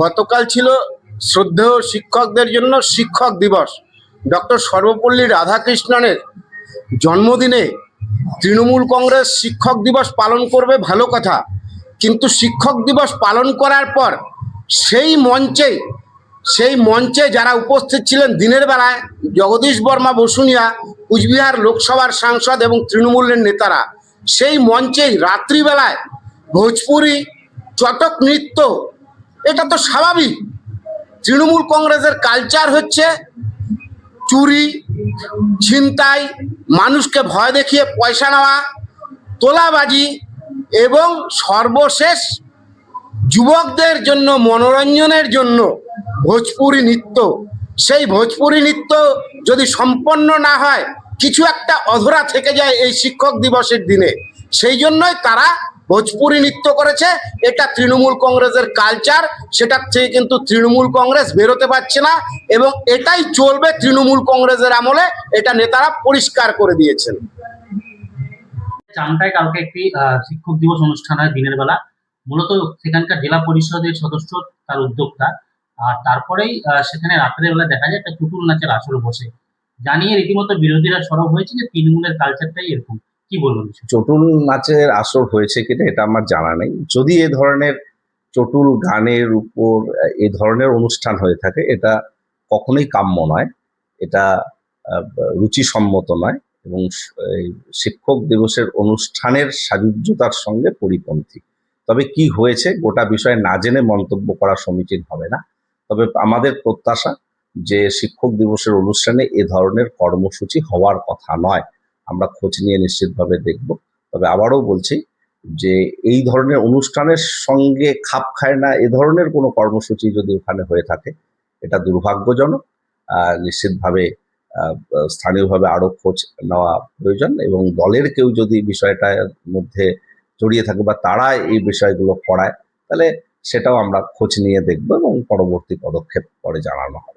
গতকাল ছিল শ্রদ্ধেয় শিক্ষকদের জন্য শিক্ষক দিবস। ডক্টর সর্বপল্লী রাধাকৃষ্ণনের জন্মদিনে তৃণমূল কংগ্রেস শিক্ষক দিবস পালন করবে ভালো কথা। কিন্তু শিক্ষক দিবস পালন করার পর সেই মঞ্চে সেই মঞ্চে যারা উপস্থিত ছিলেন দিনের বেলায়, জগদীশ বর্মা বসুনিয়া, কুচবিহার লোকসভার সাংসদ এবং তৃণমূলের নেতারা, সেই মঞ্চেই রাত্রিবেলায় ভোজপুরি, চটক নৃত্য, এটা তো স্বাভাবিক। তৃণমূল কংগ্রেসের কালচার হচ্ছে চুরি, ছিনতাই, মানুষকে ভয় দেখিয়ে পয়সা নেওয়া, তোলাবাজি এবং সর্বশেষ যুবকদের জন্য, মনোরঞ্জনের জন্য ভোজপুরি নৃত্য। সেই ভোজপুরি নৃত্য যদি সম্পন্ন না হয়, কিছু একটা অধরা থেকে যায় এই শিক্ষক দিবসের দিনে। সেই জন্যই তারা ভোজপুরি নৃত্য করেছে। এটা তৃণমূল কংগ্রেসের কালচার সেটার থেকে কিন্তু তৃণমূল কংগ্রেস বেরোতে পারছে না এবং এটাই চলবে তৃণমূল কংগ্রেসের আমলে, এটা নেতারা পরিষ্কার করে দিয়েছেন। চামটায় কালকে একটি শিক্ষক দিবস অনুষ্ঠান হয় দিনের বেলা। মূলত সেখানকার জেলা পরিষদের সদস্য তার উদ্যোক্তা। আর তারপরেই সেখানে রাত্রের বেলা দেখা যায় একটা পুতুল নাচের আসর বসে। জানিয়ে রীতিমতো বিরোধীরা সরব হয়েছে যে তৃণমূলের কালচারটাই এরকম। কি বলবেন চটুল নাচের আসর হয়েছে কিনা এটা আমার জানা নেই। যদি এ ধরনের চটুল গানের উপর এ ধরনের অনুষ্ঠান হয়ে থাকে, এটা কখনোই কাম্য নয়। এটা রুচিসম্মত নয় এবং শিক্ষক দিবসের অনুষ্ঠানের সাযুজ্যতার সঙ্গে পরিপন্থী। তবে কি হয়েছে গোটা বিষয়ে না জেনে মন্তব্য করা সমীচীন হবে না। তবে আমাদের প্রত্যাশা যে শিক্ষক দিবসের অনুষ্ঠানে এ ধরনের কর্মসূচি হওয়ার কথা নয়। আমরা খোঁজ নিয়ে নিশ্চিতভাবে দেখব। তবে আবারও বলছি যে এই ধরনের অনুষ্ঠানের সঙ্গে খাপ খায় না এ ধরনের কোনো কর্মসূচি যদি ওখানে হয়ে থাকে, এটা দুর্ভাগ্যজনক। নিশ্চিতভাবে স্থানীয়ভাবে আরও খোঁজ নেওয়া প্রয়োজন এবং দলের কেউ যদি বিষয়টার মধ্যে জড়িয়ে থাকে বা তারা এই বিষয়গুলো করায় তাহলে সেটাও আমরা খোঁজ নিয়ে দেখব এবং পরবর্তী পদক্ষেপ পরে জানানো হবে।